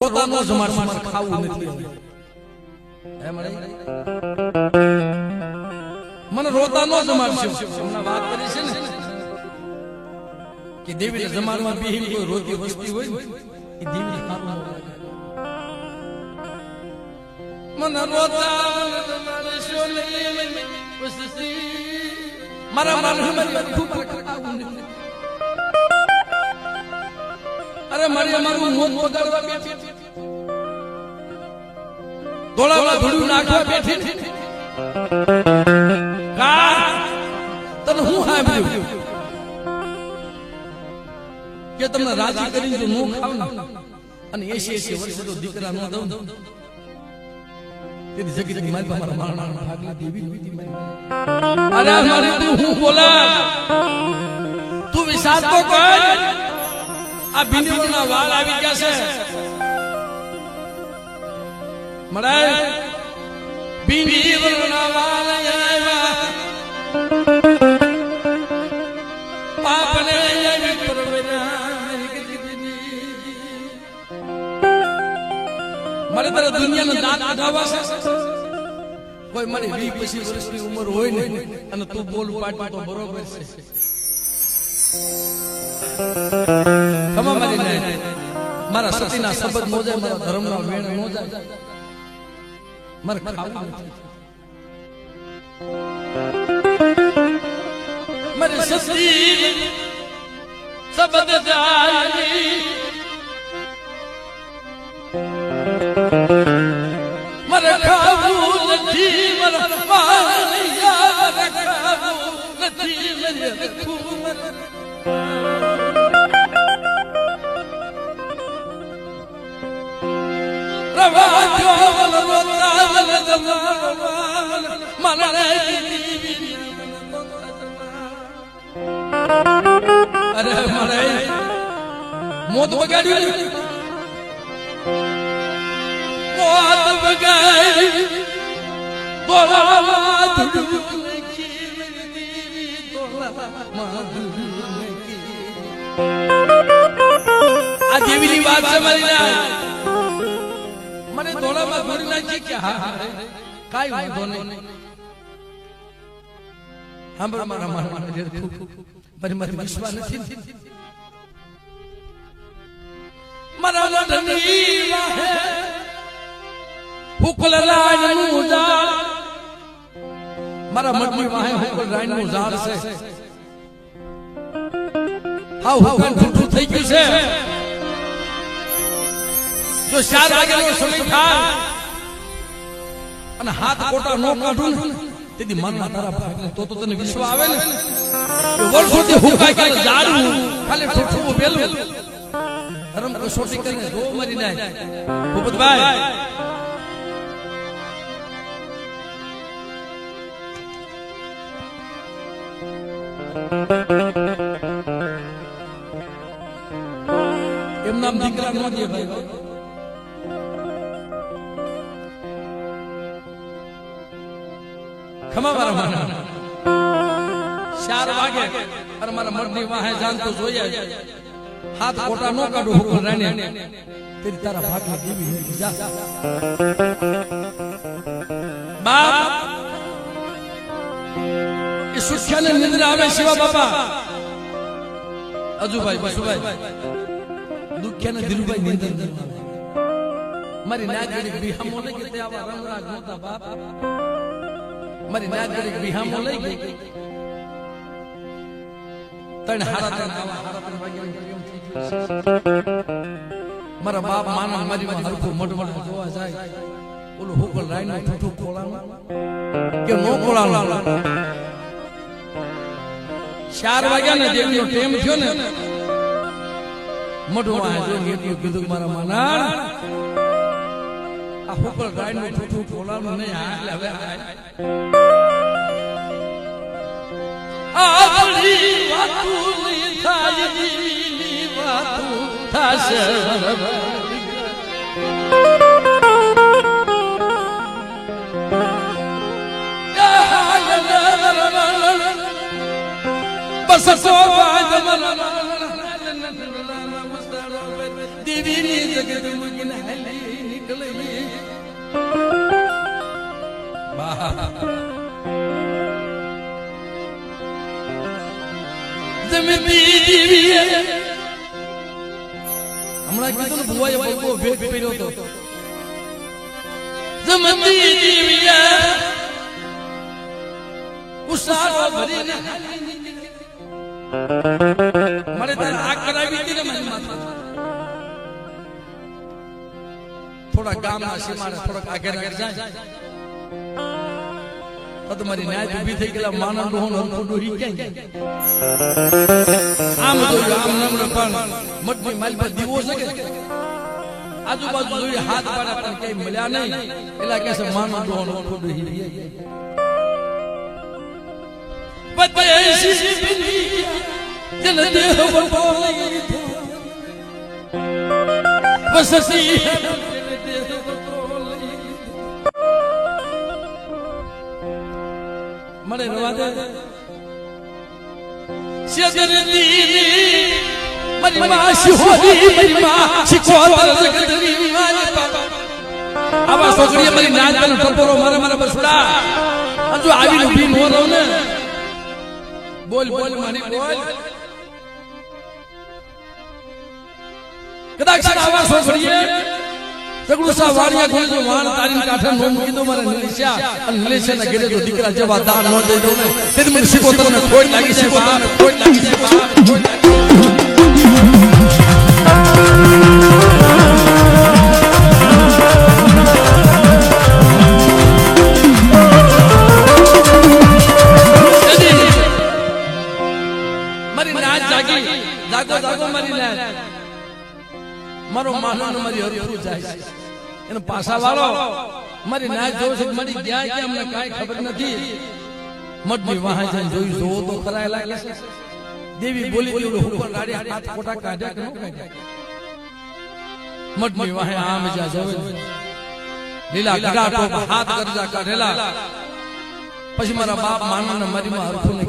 પોતાનો જ માર માર ખાવું નથી હવે. મને રોતાનો જ માર છે હમણાં વાત કરી છે ને, કે દેવી જમાનમાં બેહીને કોઈ રોતી વસ્તી હોય એ દેવી સારું મને રોતા મારે શોલે વસ્તી. મારા માનવી મારી વાત ખૂબ ખાવું નથી અરે મારે અમારું મોત બગાડવા બેઠી. ધોળામાં ધૂળું નાખવા બેઠી. કા? તને હું સાંભળ્યું? કે તમને રાજી કરીને જો નો ખાવ અને એસી એસી વર્ષે તો દીકરા નો દઉં તેની જગતની મારી મારા મારણા ભાગલા દેવી અરે મારી તું હું બોલા? તું વિચાર તો કર. આ ભીંડીના વાળ આવી ગયા છે મળે ભીંડીના વાળ આવ્યા પાપને આવી પરવરા મારે તારે દુનિયાનો દાંત કઢાવવા છે કોઈ મારી વી પચીસ વર્ષની ઉંમર હોય ને અને તું બોલ પાડતો તો બરોબર છે ખમા મારી સતીના શબ્દ નો જાય મારા ધર્મના વેણ નો જાય મારે ખાવું મારી સતી શબ્દ જાય મને અરે મારે મોત બગાડ્યું? મોત બગાડી બોલાવા. આ દેવીની વાત છે ના ધોળામાં ધોરી નાખી કે હા હા કાઈ વાંધો નહીં સાંભળ મારા મારા મારા મને વિશ્વાસ નથી મારા વડની વાહે હુકલ રાયનું ઝાડ મારા મઠની વાહે હુકલ રાયનું ઝાડ છે હા હુકલ ઠૂઠું થઈ ગયું છે જો ચાર વાગ્યાનો સમય થાય અને હાથ કોટા નો કાઢું ને તેથી મનમાં તારા ભાગને તો તો તને વિશ્વ આવે ને કે વર્ષોથી હુકાય કે જાડું ખાલી ઠૂઠું પેલું ધર્મ કસોટી કરીને જો મરી જાય ભૂપતભાઈ એમના દીકરા નો દે ભાઈ ખમા મારા. માના ચાર વાગે અને મારા મરની વાહે જાન તો જોયા હાથ ખોટા નો કાઢો હુકમ રાણે તેરી તારા ભાગમાં દેવી નથી જા. બાપ, એ સુખ્યાને નિંદ્રા આવે શિવા બાપા. અજુભાઈ, બસુભાઈ, દુખ્યાને ધીરુભાઈ. મારી નાગરિક મારી નાગરિક બિહામો લઈ ગઈ. તણ હારા તણ આવા હારા તણ વાગ્યા મારા બાપ માના મારી માં હરખું મોટ મોટ જોવા જાય. ઓલું હુકલ રાયનું ઠૂઠું ખોળાનું કે નો ખોળાનું ચાર વાગ્યા ને દેવીનો ટેમ થયો ને એટલું કીધું મારા માના આ હુકલ રાયનું ઠૂઠું ખોળાનું નહીં હાલ હવે હાલ. આપણી વાતું થાય દીની વાતું થશે બસ સો દેવીની જગત મુગીન નીકળે ઈ. હમણાં કીધું ભુવાએ બહુ ભેટ પહેર્યો હતો જમતી દીવીએ. ઉસારો ભરીને મારે તારે માથે. થોડા ગામના સીમાડે, થોડાક આગળ આગળ જાય તમારી ન્યાય ઊભી આજુબાજુ હાથ પાડ્યા પણ કઈ મળ્યા નહીં. એટલે કહે છે માનવ ડોહણ હરખું ડોહી મને રવા દે. માં માં આવા છોકરીએ મારી નાચ પેલો ટપોરો મારે મારા બસડા હજુ આવી ઊભી નો રહો ને? બોલ બોલ મને બોલ. કદાચ આવા છોકરીએ સગડું સા વાણિયા કોઈ જો વાણ તારી કાઠે નો મૂકી દો મારે નિલેશા અને નિલેશાના ઘરે જો દીકરા જેવા દાન ન દઈ દઉં ને તેથી મને શીખોતર ને ખોટ લાગી છે બહાર ખોટ લાગી છે બહાર ખોટ લાગી છે. મારી નાચ જાગી જાગો જાગો મારી નાચ મારો માનન મારી હરખું જાય છે. એનો પાસા વાળો મારી ના જોઉં છે મારી ગયા કે અમને કાંઈ ખબર નથી. મઠની વાહ જઈને જોઈ જોવો તો કરાય લાગે છે. દેવી બોલી દેવું ઉપર લાડી હાથ ખોટા કાઢ્યા કે ન કાઢ્યા? મઠની વાહે આમ જ્યાં જોવે લીલા ગડા હાથ કરજા કાઢેલા. પછી મારા બાપ માનો મારી માં હરખું